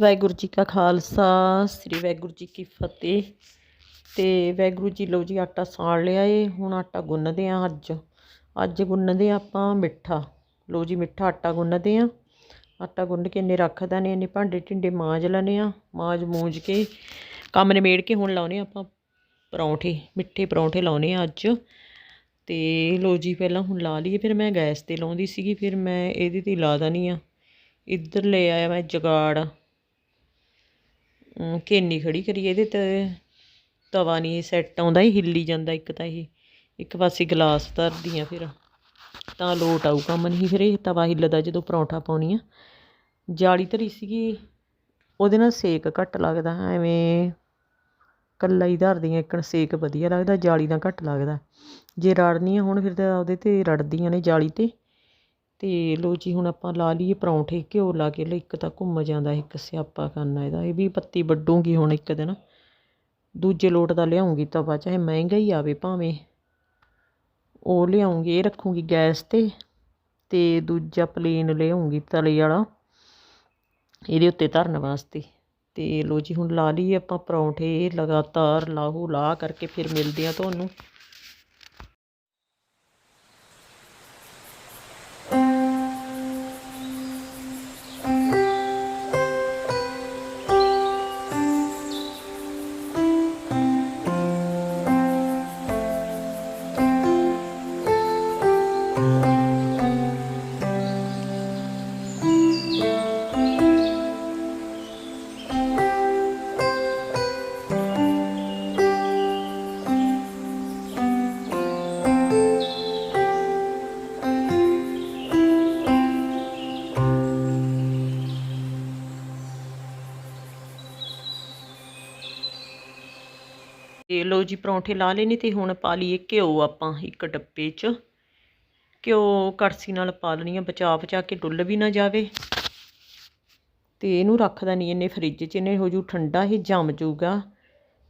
ਵਾਹਿਗੁਰੂ ਜੀ ਕਾ ਖਾਲਸਾ, ਸ੍ਰੀ ਵਾਹਿਗੁਰੂ ਜੀ ਕੀ ਫਤਿਹ। ਤੇ ਵਾਹਿਗੁਰੂ ਜੀ ਲਓ ਜੀ, ਆਟਾ ਸਾੜ ਲਿਆ ਏ, ਹੁਣ ਆਟਾ ਗੁੰਨਦੇ ਆ ਅੱਜ। ਅੱਜ ਗੁੰਨਦੇ ਹਾਂ ਆਪਾਂ ਮਿੱਠਾ। ਲਓ ਜੀ, ਮਿੱਠਾ ਆਟਾ ਗੁੰਨਦੇ ਆ। ਆਟਾ ਗੁੰਨ ਕੇ ਇੰਨੇ ਰੱਖਦਾ ਨੇ ਇੰਨੇ ਭਾਂਡੇ ਢਿੰਡੇ ਮਾਂਜ ਲੈਣੇ ਆ। ਮਾਂਜ ਮੂੰਜ ਕੇ ਕੰਮ ਨਿਬੇੜ ਕੇ ਹੁਣ ਲਾਉਨੇ ਆਪਾਂ ਪਰੌਂਠੇ, ਮਿੱਠੇ ਪਰੌਂਠੇ ਲਾਉਨੇ ਆ ਅੱਜ। ਤੇ ਲਓ ਜੀ, ਪਹਿਲਾਂ ਹੁਣ ਲਾ ਲਈਏ, ਫਿਰ ਮੈਂ ਗੈਸ ਤੇ ਲਾਉਂਦੀ ਸੀਗੀ, ਫਿਰ ਮੈਂ ਇਹਦੇ ਤੇ ਲਾ ਦੇਣੀ ਆ। ਇੱਧਰ ਲੈ ਆਇਆ ਮੈਂ ਜਗਾੜ। ਕੇਨੀ ਖੜੀ ਕਰੀ ਇਹਦੇ ਤੇ। ਤਵਾ ਨਹੀਂ ਸੈੱਟ ਆਉਂਦਾ ਇਹ ਹਿੱਲੀ ਜਾਂਦਾ ਇੱਕ ਤਾਂ ਇਹ। ਇੱਕ ਪਾਸੇ ਗਲਾਸ ਧਰਦੀ ਆ ਫਿਰ। ਤਾਂ ਲੋਟ ਆਊ ਕੰਮ ਨਹੀਂ ਫਿਰ ਇਹ ਤਵਾ ਹਿੱਲਦਾ ਜਦੋਂ ਪਰੌਂਠਾ ਪਾਉਣੀ ਆ। ਜਾਲੀ ਧਰੀ ਸੀਗੀ, ਉਹਦੇ ਨਾਲ ਸੇਕ ਘੱਟ ਲੱਗਦਾ, ਐਵੇਂ ਕੱਲਾ ਹੀ ਧਰਦੀਆਂ ਇੱਕਣ ਸੇਕ ਵਧੀਆ ਲੱਗਦਾ, ਜਾਲੀ ਨਾਲ ਘੱਟ ਲੱਗਦਾ। ਜੇ ਰੜਨੀਆਂ ਹੁਣ ਫਿਰ ਤਾਂ ਉਹਦੇ ਤੇ ਰੜਦੀਆਂ ਨੇ ਜਾਲੀ ਤੇ। ਅਤੇ ਲੋ ਜੀ, ਹੁਣ ਆਪਾਂ ਲਾ ਲਈਏ ਪਰੌਂਠੇ, ਘਿਓ ਲਾ ਕੇ ਲਈ ਇੱਕ ਤਾਂ ਘੁੰਮ ਜਾਂਦਾ ਇੱਕ ਸਿਆਪਾ ਕਰਨਾ ਇਹਦਾ, ਇਹ ਵੀ ਪੱਤੀ ਵੱਢੂਗੀ ਹੁਣ ਇੱਕ ਦਿਨ। ਦੂਜੇ ਲੋਟ ਦਾ ਲਿਆਉਂਗੀ ਤਵਾ, ਚਾਹੇ ਮਹਿੰਗਾ ਹੀ ਆਵੇ ਭਾਵੇਂ। ਉਹ ਲਿਆਉਂਗੀ, ਇਹ ਰੱਖੂੰਗੀ ਗੈਸ ਤੇ ਤੇ ਦੂਜਾ ਪਲੇਨ ਲਿਆਉਂਗੀ ਤਲੇ ਵਾਲਾ, ਇਹਦੇ ਉੱਤੇ ਧਰਨ ਵਾਸਤੇ। ਤੇ ਲੋ ਜੀ, ਹੁਣ ਲਾ ਲਈਏ ਆਪਾਂ ਪਰੌਂਠੇ, ਲਗਾਤਾਰ ਲਾਹੂ ਲਾ ਕਰਕੇ ਫਿਰ ਮਿਲਦੇ ਆ ਤੁਹਾਨੂੰ। ਤੇ ਲੋ ਜੀ ਪਰੌਂਠੇ ਲਾ ਲਏ ਨੇ ਤੇ ਹੁਣ ਪਾ ਲਈਏ ਘਿਓ ਆਪਾਂ ਇੱਕ ਡੱਬੇ 'ਚ। ਘਿਓ ਕੜਸੀ ਨਾਲ ਪਾ ਲੈਣੀ ਆ, ਬਚਾ ਬਚਾ ਕੇ ਡੁੱਲ ਵੀ ਨਾ ਜਾਵੇ। ਤੇ ਇਹਨੂੰ ਰੱਖਦਾ ਨਹੀਂ ਇਹਨੇ ਫਰਿੱਜ 'ਚ, ਇਹਨੇ ਹੋ ਜੂ ਠੰਡਾ, ਇਹ ਜੰਮ ਜੂਗਾ।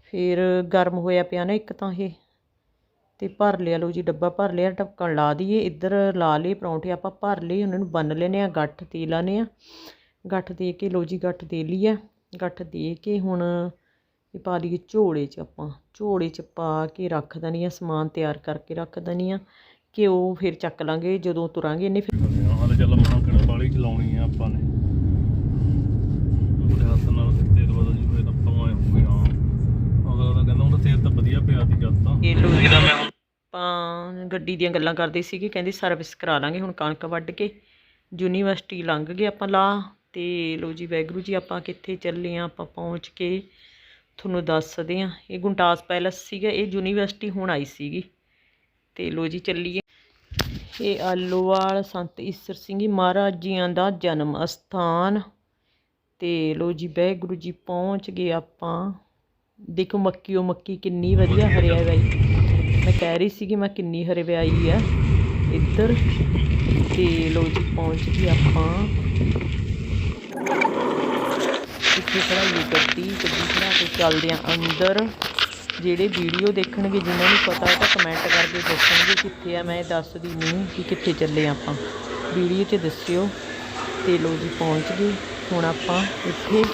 ਫਿਰ ਗਰਮ ਹੋਇਆ ਪਿਆ ਨਾ ਇੱਕ ਤਾਂ ਇਹ। ਤੇ ਭਰ ਲਿਆ ਲੋ ਜੀ ਡੱਬਾ ਭਰ ਲਿਆ ਢੱਕਣ ਲਾ ਦਈਏ। ਇੱਧਰ ਲਾ ਲਏ ਪਰੌਂਠੇ ਆਪਾਂ ਭਰ ਲਏ, ਉਹਨਾਂ ਨੂੰ ਬੰਨ ਲੈਨੇ ਆ ਗੱਠ ਦੇ ਲਾਨੇ ਆ ਗੱਠ ਦੇ ਕੇ ਲੋ ਜੀ ਗੱਠ ਦੇ ਲਈ ਆ। ਗੱਠ ਦੇ ਕੇ ਹੁਣ ਇਹ ਪਾ ਲਈਏ ਝੋਲੇ 'ਚ ਆਪਾਂ। ਝੋਲੇ 'ਚ ਪਾ ਕੇ ਰੱਖ ਦਨੀ ਆ ਸਮਾਨ ਤਿਆਰ ਕਰਕੇ ਰੱਖ ਦਨੀ ਆ। ਘਿਓ ਫਿਰ ਚੱਕ ਲਾਂਗੇ ਜਦੋਂ ਤੁਰਾਂਗੇ ਇਹਨੇ ਫਿਰ ਹਾਲੇ ਚੱਲ ਮਹਾਂ ਕਿਹੜਾ ਬਾਲੀ ਚਲਾਉਣੀ ਆ ਆਪਾਂ ਨੇ। ਉਹਦੇ ਹੱਥ ਨਾਲ ਤੇਲ ਬਦਲ ਜੂਵੇ ਤਾਂ ਪਵਾਏ ਹੋਊਗੇ ਹਾਂ। ਅਗਲਾ ਤਾਂ ਕਹਿੰਦਾ ਉਹਦਾ ਤੇਲ ਤਾਂ ਵਧੀਆ ਪਿਆ ਜਦ ਤਾਂ। ਇਹ ਲੋ ਜੀ ਆਪਾਂ ਗੱਡੀ ਦੀਆਂ ਗੱਲਾਂ ਕਰਦੇ ਸੀਗੇ ਕਹਿੰਦੇ ਸਰਵਿਸ ਕਰਾ ਲਾਂਗੇ ਹੁਣ ਕਣਕ ਵੱਢ ਕੇ। ਯੂਨੀਵਰਸਿਟੀ ਲੰਘ ਗਏ ਆਪਾਂ ਲਾ ਤੇ ਲੋ ਜੀ ਵੈਗਰੂ ਜੀ ਆਪਾਂ ਕਿੱਥੇ ਚੱਲੇ ਆ ਆਪਾਂ ਪਹੁੰਚ ਕੇ ਤੁਹਾਨੂੰ ਦੱਸਦੇ ਆ ਇਹ ਗੁੰਟਾਸ ਪੈਲਸ ਸੀਗਾ, ਇਹ ਯੂਨੀਵਰਸਿਟੀ ਹੁਣ ਆਈ ਸੀਗੀ। ਤੇ ਲੋ ਜੀ ਚੱਲੀਏ। ਇਹ ਆਲੋਵਾਲ ਸੰਤ ਈਸਰ ਸਿੰਘ ਜੀ ਮਹਾਰਾਜ ਜੀਆਂ ਦਾ ਜਨਮ ਅਸਥਾਨ। ਤੇ ਲੋ ਜੀ ਵਾਹਿਗੁਰੂ ਜੀ ਪਹੁੰਚ ਗਏ ਆਪਾਂ। ਦੇਖੋ ਮੱਕੀ ਮੱਕੀਓ ਮੱਕੀ ਕਿੰਨੀ ਵਧੀਆ ਹਰਿਆ ਬਾਈ ਮੈਂ ਕਹਿ ਰਹੀ ਸੀ ਕਿ ਮੈਂ ਕਿੰਨੀ ਹਰਿਆਈ ਆ ਇੱਧਰ। ਤੇ ਲੋ ਜੀ ਪਹੁੰਚ ਗਏ ਆਪਾਂ। ਇੱਥੇ ਖੜਾਈ ਗੱਡੀ ਗੱਡੀ ਬਣਾ ਕੇ ਚੱਲਦੇ ਆ ਅੰਦਰ ਜਿਹੜੇ ਵੀਡੀਓ ਦੇਖਣਗੇ, ਜਿਨ੍ਹਾਂ ਨੂੰ ਪਤਾ ਹੈ ਤਾਂ ਕਮੈਂਟ ਕਰਕੇ ਦੱਸਣਗੇ ਕਿੱਥੇ ਆ। ਮੈਂ ਦੱਸਦੀ ਨਹੀਂ ਕਿ ਕਿੱਥੇ ਚੱਲੇ ਆਪਾਂ। ਵੀਡੀਓ 'ਚ ਦੱਸਿਓ। ਤੇ ਲੋ ਜੀ, ਪਹੁੰਚ ਗਏ। ਹੁਣ ਆਪਾਂ ਇੱਥੇ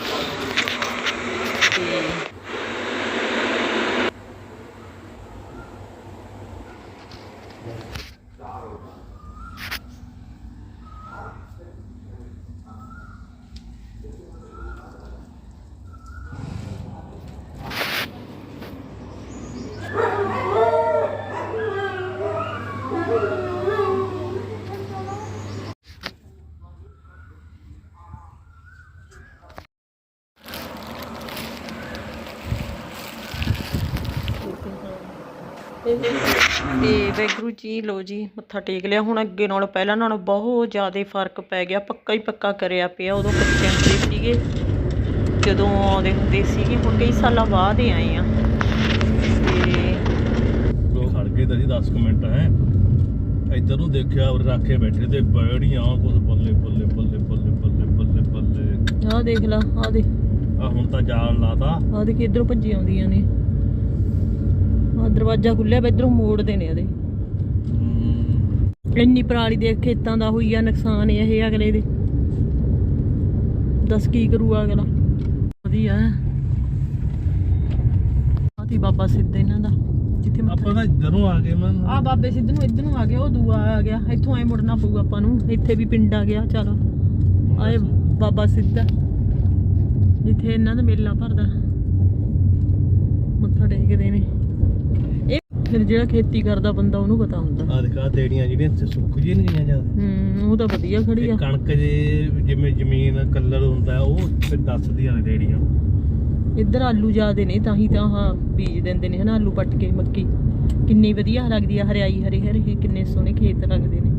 ਤੇ ਵੈਗਰੂ ਜੀ ਲੋ ਜੀ ਮੱਥਾ ਟੇਕ ਲਿਆ। ਹੁਣ ਅੱਗੇ ਨਾਲੋਂ ਪਹਿਲਾਂ ਨਾਲੋਂ ਬਹੁਤ ਜ਼ਿਆਦਾ ਫ਼ਰਕ ਪੈ ਗਿਆ। ਪੱਕਾ ਹੀ ਪੱਕਾ ਕਰਿਆ ਪਿਆ ਉਦੋਂ ਕੱਚੇ ਹੁੰਦੇ ਸੀਗੇ। ਜਦੋਂ ਆਉਂਦੇ ਹੁੰਦੇ ਸੀਗੇ। ਹੁਣ ਕਈ ਸਾਲਾਂ ਬਾਅਦ ਹੀ ਆਏ ਆ। ਤੇ ਖੜ ਗਏ ਤਾਂ ਜੀ 10 ਮਿੰਟ ਹੈ। ਇੱਧਰ ਨੂੰ ਦੇਖਿਆ ਉਹ ਰੱਖੇ ਬੈਠੇ ਤੇ ਬੜੀਆਂ ਕੁਝ ਬੱਲੇ ਬੱਲੇ ਬੱਲੇ ਬੱਲੇ ਬੱਲੇ ਬੱਲੇ ਬੱਲੇ। ਆਹ ਦੇਖ ਲਾ ਆਹ ਦੇ ਆ ਹੁਣ ਤਾਂ ਜਾਲ ਲਾਤਾ। ਆਹ ਦੇ ਕਿਧਰੋਂ ਭੱਜੀ ਆਉਂਦੀਆਂ ਨੇ। ਆਹ ਦਰਵਾਜ਼ਾ ਖੁੱਲਿਆ ਵਾ ਇਧਰੋਂ ਮੋੜਦੇ ਨੇ ਇਹਦੇ। ਇੰਨੀ ਪਰਾਲੀ ਦੇ ਖੇਤਾਂ ਦਾ ਹੋਈ ਆ ਨੁਕਸਾਨ ਇਹ ਅਗਲੇ ਦੇ। ਦੱਸ ਕੀ ਕਰੂ ਅਗਲਾ। ਵਧੀਆ। ਆਤੀ ਬਾਬਾ ਸਿੱਧ ਇਹਨਾਂ ਦਾ ਜਿੱਥੇ ਆਪਾਂ ਤਾਂ ਇਧਰੋਂ ਆ ਗਏ ਮੈਂ। ਆ ਬਾਬੇ ਸਿੱਧ ਨੂੰ ਇੱਧਰ ਨੂੰ ਆ ਗਿਆ ਉਹ ਦੂਆ ਆ ਗਿਆ। ਇੱਥੋਂ ਐ ਮੁੜਨਾ ਪਊ ਆਪਾਂ ਨੂੰ ਇੱਥੇ ਵੀ ਪਿੰਡ ਆ ਗਿਆ ਚਲ। ਆਏ ਬਾਬਾ ਸਿੱਧ। ਜਿੱਥੇ ਇਹਨਾਂ ਦਾ ਮੇਲਾ ਭਰਦਾ ਮੱਥਾ ਟੇਕਦੇ ਨੇ। ਫਿਰ ਜਿਹੜਾ ਖੇਤੀ ਕਰਦਾ ਬੰਦਾ ਉਹਨੂੰ ਪਤਾ ਹੁੰਦਾ। ਆ ਦਿਖਾ ਤੇੜੀਆਂ ਜਿਹੜੀਆਂ ਇੱਥੇ ਸੁੱਕ ਜੀ ਨਹੀਂ ਗਈਆਂ ਜਦ ਹੂੰ ਉਹ ਤਾਂ ਵਧੀਆ ਖੜੀ ਆ। ਕਣਕ ਜੇ ਜਿਵੇਂ ਜ਼ਮੀਨ ਕਲਰ ਹੁੰਦਾ ਉਹ ਫਿਰ ਦੱਸਦੀਆਂ ਨੇ ਤੇੜੀਆਂ। ਇੱਧਰ ਆਲੂ ਜ਼ਿਆਦੇ ਨੇ ਤਾਂ ਹੀ ਤਾਂ ਆਹ ਬੀਜ ਦਿੰਦੇ ਨੇ ਹਨਾ ਆਲੂ ਪੱਟ ਕੇ ਮੱਕੀ। ਕਿੰਨੀ ਵਧੀਆ ਲੱਗਦੀ ਆ ਹਰਿਆਈ ਹਰੇ ਹਰੇ ਕਿੰਨੇ ਸੋਹਣੇ ਖੇਤ ਲੱਗਦੇ ਨੇ।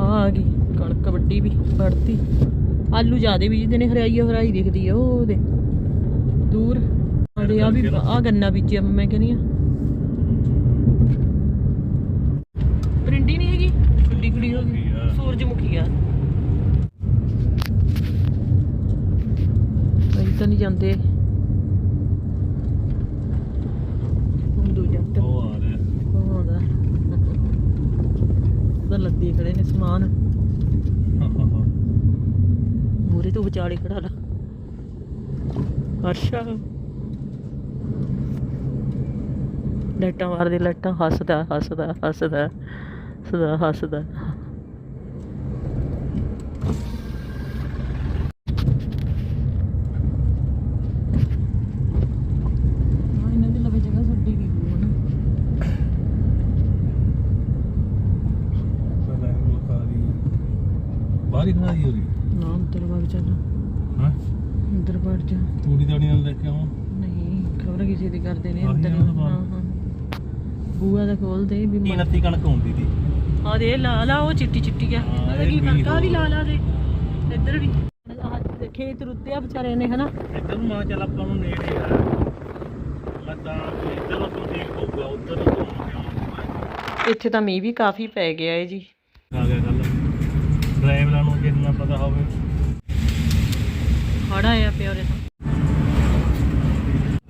ਆ ਆ ਗਈ ਕਣਕ ਵੱਡੀ ਵੀ ਵੜਤੀ। ਆਲੂ ਜ਼ਿਆਦੇ ਬੀਜਦੇ ਨੇ ਹਰਿਆਈ ਹਰਿਆਈ ਦਿਖਦੀ ਆ ਉਹ ਉਹਦੇ ਦੂਰ। ਆਦੇ ਆ ਵੀ ਆ ਗੰਨਾ ਬੀਜਿਆ ਮੈਂ ਕਹਿੰਦੀ ਆ ਪ੍ਰਿੰਡੀ ਨਹੀਂ ਹੈਗੀ ਵੱਡੀ ਕੁੜੀ ਹੋ ਗਈ ਸੂਰਜਮੁਖੀ ਆ। ਅਸੀਂ ਤਾਂ ਨਹੀਂ ਜਾਂਦੇ। ਹੁਣ ਦੂਜਾ ਤੇ ਉਹ ਆ ਰਿਹਾ। ਆਉਂਦਾ। ਉਹਦਾ ਲੱਦੀ ਖੜੇ ਨੇ ਸਮਾਨ। ਮੂਰੇ ਤੋਂ ਵਿਚਾਲੇ ਖੜਾ ਲਾ। ਅੱਛਾ ਲਾਈਟਾਂ ਮਾਰਦੇ ਲਾਈਟਾਂ ਹੱਸਦਾ ਹੱਸਦਾ ਹੱਸਦਾ ਸਦਾ ਹੱਸਦਾ ਹਾਂ, ਇਹਨਾਂ ਦੀ ਲਵੇ ਜਗ੍ਹਾ ਛੱਡੀ ਗਈ ਹੋਈ ਹੈ ਨਾ ਬਾਹਰ ਹੀ ਖੜਾ ਦੀ ਹੋਰੀ ਨਾ ਅੰਦਰ ਵਗ ਚੱਲ। ਹਾਂ? ਅੰਦਰ ਵੜ ਜਾ। ਤੂੜੀ ਦਾੜੀ ਨਾਲ ਲੈ ਕੇ ਆਵਾਂ? ਨਹੀਂ ਖਬਰ ਕਿਸੇ ਦੀ ਕਰਦੇ ਨੇ ਆਹੀ ਅੰਦਰ ਆ ਹੀ। ਉਹਦਾ ਬਾਹਰ। ਹਾਂ ਹਾਂ। ਬੂਆ ਦਾ ਖੋਲ ਦੇ ਵੀ ਤੀ ਨੱਤੀ ਕਣਕ ਹੁੰਦੀ ਦੀ? ਆ ਦੇ ਲਾ ਲਾ ਉਹ ਚਿੱਟੀ ਚਿੱਟੀ ਆ। ਹਾਂ, ਉਹਦਾ ਇਹ ਕੀ ਵੀ ਫ਼ਰਕ ਆ ਵੀ ਹੋਰ। ਲਾ ਲਾ ਦੇ। ਇੱਧਰ ਵੀ। ਆਹ ਖੇਤ ਰੁੱਤੇ ਆ ਵਿਚਾਰੇ ਨੇ ਹਨਾ? ਇੱਧਰ ਨੂੰ ਮਾਂ ਚੱਲ ਆਪਾਂ ਨੂੰ ਨੇੜੇ ਆ। ਮੈਂ ਤਾਂ ਇੱਧਰ ਨੂੰ ਠੀਕ ਹੋਊਗਾ ਉੱਧਰ ਨੂੰ ਘੁੰਮ ਇੱਥੇ ਤਾਂ ਮੀਂਹ ਵੀ ਕਾਫੀ ਪੈ ਗਿਆ ਏ ਜੀ। ਆ ਗਿਆ ਗੱਲ। ਡਰਾਈਵਰਾਂ ਨੂੰ ਜਿੰਨਾ ਪਤਾ ਹੋਵੇ। ਖੜਾ ਆ ਪਿਆ ਉਰੇ ਤਾਂ।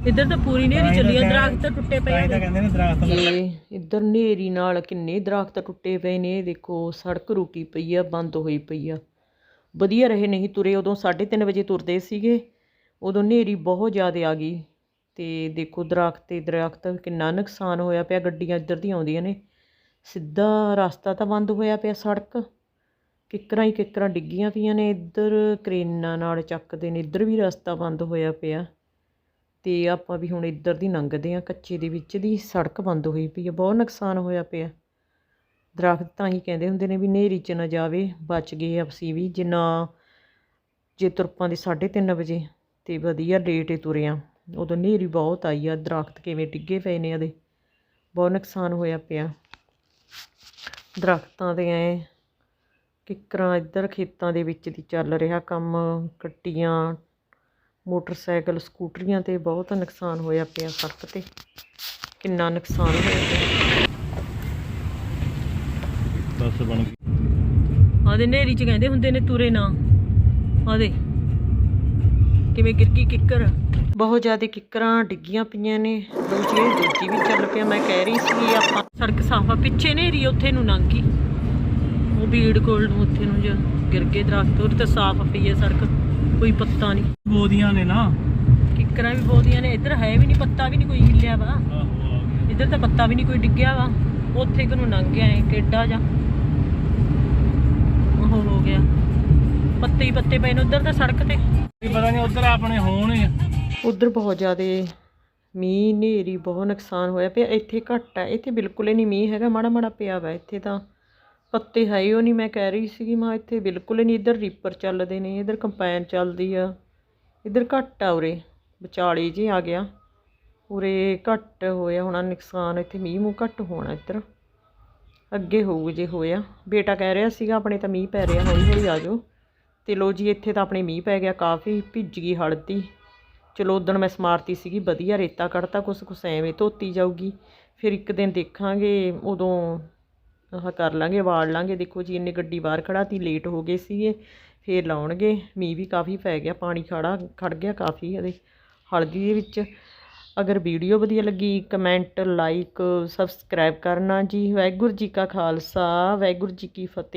ਇੱਧਰ ਤਾਂ ਪੂਰੀ ਨੇਰੀ ਚੱਲੀ ਆ ਦਰਖਤ ਟੁੱਟੇ ਪਏ ਤਾਂ ਆ ਕਹਿੰਦੇ ਨੇ ਦਰਖਤ ਇਹ ਇੱਧਰ ਨੇਰੀ ਨਾਲ ਕਿੰਨੇ ਦਰਖਤ ਟੁੱਟੇ ਪਏ ਨੇ ਇਹ ਦੇਖੋ ਸੜਕ ਰੁਕੀ ਪਈ ਆ ਬੰਦ ਹੋਈ ਪਈ ਆ। ਵਧੀਆ ਰਹੇ ਨਹੀਂ ਤੁਰੇ ਉਦੋਂ 3:30 ਵਜੇ ਤੁਰਦੇ ਸੀਗੇ ਉਦੋਂ ਨੇਰੀ ਬਹੁਤ ਜ਼ਿਆਦਾ ਆ ਗਈ। ਤੇ ਦੇਖੋ ਦਰਖਤ ਤੇ ਦਰਖਤ ਕਿੰਨਾ ਨੁਕਸਾਨ ਹੋਇਆ ਪਿਆ ਗੱਡੀਆਂ ਇੱਧਰ ਦੀ ਆਉਂਦੀਆਂ ਨੇ। ਸਿੱਧਾ ਰਸਤਾ ਤਾਂ ਬੰਦ ਹੋਇਆ ਪਿਆ ਸੜਕ। ਕਿੱਕਰਾਂ ਹੀ ਕਿੱਕਰਾਂ ਡਿੱਗੀਆਂ ਪਈਆਂ ਨੇ, ਇੱਧਰ ਕਰੇਨਾਂ ਨਾਲ ਚੱਕਦੇ ਨੇ, ਇੱਧਰ ਵੀ ਰਸਤਾ ਬੰਦ ਹੋਇਆ ਪਿਆ। ਤੇ ਆਪਾਂ ਵੀ ਹੁਣ ਇੱਧਰ ਦੀ ਲੰਘਦੇ ਆ ਕੱਚੇ ਦੇ ਵਿੱਚ ਦੀ ਸੜਕ ਬੰਦ ਹੋਈ ਪਈ ਆ, ਬਹੁਤ ਨੁਕਸਾਨ ਹੋਇਆ ਪਿਆ। ਦਰਖਤ ਤਾਂ ਹੀ ਕਹਿੰਦੇ ਹੁੰਦੇ ਨੇ ਵੀ ਨੇਰੀ 'ਚ ਨਾ ਜਾਵੇ, ਬਚ ਗਏ ਅਸੀਂ ਵੀ ਜਿੰਨਾ ਜੇ ਤੁਰਪਾਂ ਦੇ 3:30 ਵਜੇ ਤੇ ਵਧੀਆ ਲੇਟ ਹੀ ਤੁਰਿਆ, ਉਦੋਂ ਨੇਰੀ ਬਹੁਤ ਆਈ ਆ, ਦਰਖਤ ਕਿਵੇਂ ਡਿੱਗੇ ਪਏ ਨੇ ਇਹਦੇ ਬਹੁਤ ਨੁਕਸਾਨ ਹੋਇਆ ਪਿਆ। ਦਰਖਤਾਂ ਦੇ ਐ ਕਿੱਕਰਾਂ ਇੱਧਰ ਖੇਤਾਂ ਦੇ ਵਿੱਚ ਦੀ ਚੱਲ ਰਿਹਾ ਕੰਮ ਕੱਟੀਆਂ ਮੋਟਰਸਾਈਕਲ ਸਕੂਟਰੀਆਂ ਤੇ ਬਹੁਤ ਨੁਕਸਾਨ ਹੋਇਆ ਪਿਆ ਸੜਕ ਤੇ। ਕਿੰਨਾ ਨੁਕਸਾਨ ਹੋਇਆ ਪਿਆ। ਬਸ ਬਣ ਗਈ। ਆਦੇ ਨੇਰੀ ਚ ਕਹਿੰਦੇ ਹੁੰਦੇ ਨੇ ਤੁਰੇ ਨਾ। ਆਦੇ ਕਿਵੇਂ ਗਿਰ ਗਈ ਕਿੱਕਰ। ਬਹੁਤ ਜ਼ਿਆਦਾ ਕਿੱਕਰਾਂ ਡਿੱਗੀਆਂ ਪਈਆਂ ਨੇ। ਦੂਜੀ ਦੂਜੀ ਵੀ ਚੱਲ ਪਿਆ। ਮੈਂ ਕਹਿ ਰਹੀ ਸੀ ਆਪਾਂ ਸੜਕ ਸਾਫਾ ਪਿੱਛੇ ਨੇਰੀ ਉੱਥੇ ਨੂੰ ਲੰਘ ਗਈ। ਉਹ ਬੀੜ ਕੋਲ ਨੂੰ ਉੱਥੇ ਨੂੰ ਜੋ ਗਿਰ ਗਏ ਦਰਖਤ ਉਹ ਤਾਂ ਸਾਫ਼ ਪਈ ਹੈ ਸੜਕ ਕੋਈ ਪੱਤਾ ਨਹੀਂ। ਬੋਦੀਆਂ ਨੇ ਨਾ। ਕਿੱਕਰਾਂ ਵੀ ਬਹੁਤੀਆਂ ਨੇ ਇੱਧਰ ਹੈ ਵੀ ਨਹੀਂ ਪੱਤਾ ਵੀ ਨਹੀਂ ਕੋਈ ਹਿੱਲਿਆ ਵਾ। ਆ ਇੱਧਰ ਤਾਂ ਪੱਤਾ ਵੀ ਨਹੀਂ ਕੋਈ ਡਿੱਗਿਆ ਵਾ ਉੱਥੇ ਕਿ ਨੂੰ ਲੰਘ ਗਿਆ ਐ ਕਿੱਡਾ ਜਾ। ਉਹ ਹੋ ਗਿਆ। ਪੱਤੇ ਹੀ ਪੱਤੇ ਪਏ ਨੇ ਉੱਧਰ ਤਾਂ ਸੜਕ ਤੇ। ਕੀ ਪਤਾ ਨਹੀਂ ਉਧਰ ਆਪਣੇ ਹੋਣ ਹੀ। ਆ। ਉੱਧਰ ਬਹੁਤ ਜ਼ਿਆਦੇ ਮੀਂਹ ਹਨੇਰੀ ਬਹੁਤ ਨੁਕਸਾਨ ਹੋਇਆ ਪਿਆ। ਇੱਥੇ ਘੱਟ ਹੈ ਇੱਥੇ ਬਿਲਕੁਲ ਹੀ ਨਹੀਂ ਮੀਂਹ ਹੈਗਾ ਮਾੜਾ ਮਾੜਾ ਪਿਆ ਵਾ ਇੱਥੇ ਤਾਂ ਪੱਤੇ ਹੈ ਹੀ ਉਹ ਨਹੀਂ, ਮੈਂ ਕਹਿ ਰਹੀ ਸੀਗੀ, ਮਾਂ, ਇੱਥੇ ਬਿਲਕੁਲ ਹੀ ਨਹੀਂ, ਇੱਧਰ ਰੀਪਰ ਚੱਲਦੇ ਨੇ, ਇੱਧਰ ਕੰਪੈਨ ਚੱਲਦੀ ਆ, ਇੱਧਰ ਘੱਟ ਆ ਉਰੇ, ਵਿਚਾਲੇ ਜੇ ਆ ਗਿਆ, ਉਰੇ ਘੱਟ ਹੋਇਆ ਹੋਣਾ ਨੁਕਸਾਨ, ਇੱਥੇ ਮੀਂਹ ਮੂੰਹ ਘੱਟ ਹੋਣਾ ਇੱਧਰ, ਅੱਗੇ ਹੋਊ ਜੇ ਹੋਇਆ, ਬੇਟਾ ਕਹਿ ਰਿਹਾ ਸੀਗਾ, ਆਪਣੇ ਤਾਂ ਮੀਂਹ ਪੈ ਰਿਹਾ, ਹੌਲੀ ਹੌਲੀ ਆ ਜਾਓ ਤੇ ਲੋ ਜੀ, ਇੱਥੇ ਤਾਂ ਆਪਣੇ ਮੀਂਹ ਪੈ ਗਿਆ, ਕਾਫੀ ਭਿੱਜ ਗਈ ਹਲਦੀ, ਚਲੋ ਉਦੋਂ ਮੈਂ ਸਮਾਰਤੀ ਸੀਗੀ, ਵਧੀਆ ਰੇਤਾ ਕੱਢਤਾ, ਕੁਛ ਕੁਛ ਐਵੇਂ ਧੋਤੀ ਜਾਊਗੀ, ਫਿਰ ਇੱਕ ਦਿਨ ਦੇਖਾਂਗੇ, ਉਦੋਂ ਆਹ ਕਰ ਲਾਂਗੇ, ਵਾੜ ਲਾਂਗੇ। ਦੇਖੋ ਜੀ, ਇੰਨੇ ਗੱਡੀ ਬਾਹਰ ਖੜਾਤੀ ਲੇਟ ਹੋ ਗਏ ਸੀਗੇ, ਫੇਰ ਲਾਉਣਗੇ। ਮੀਂਹ ਵੀ ਕਾਫੀ ਪੈ ਗਿਆ, ਪਾਣੀ ਖੜਾ ਖੜ ਗਿਆ ਕਾਫੀ ਇਹਦੇ ਹਲਦੀ ਦੇ ਵਿੱਚ। ਅਗਰ ਵੀਡੀਓ ਵਧੀਆ ਲੱਗੀ ਕਮੈਂਟ ਲਾਈਕ ਸਬਸਕ੍ਰਾਈਬ ਕਰਨਾ ਜੀ। ਵਾਹਿਗੁਰੂ ਜੀ ਕਾ ਖਾਲਸਾ, ਵਾਹਿਗੁਰੂ ਜੀ ਕੀ ਫਤਿਹ।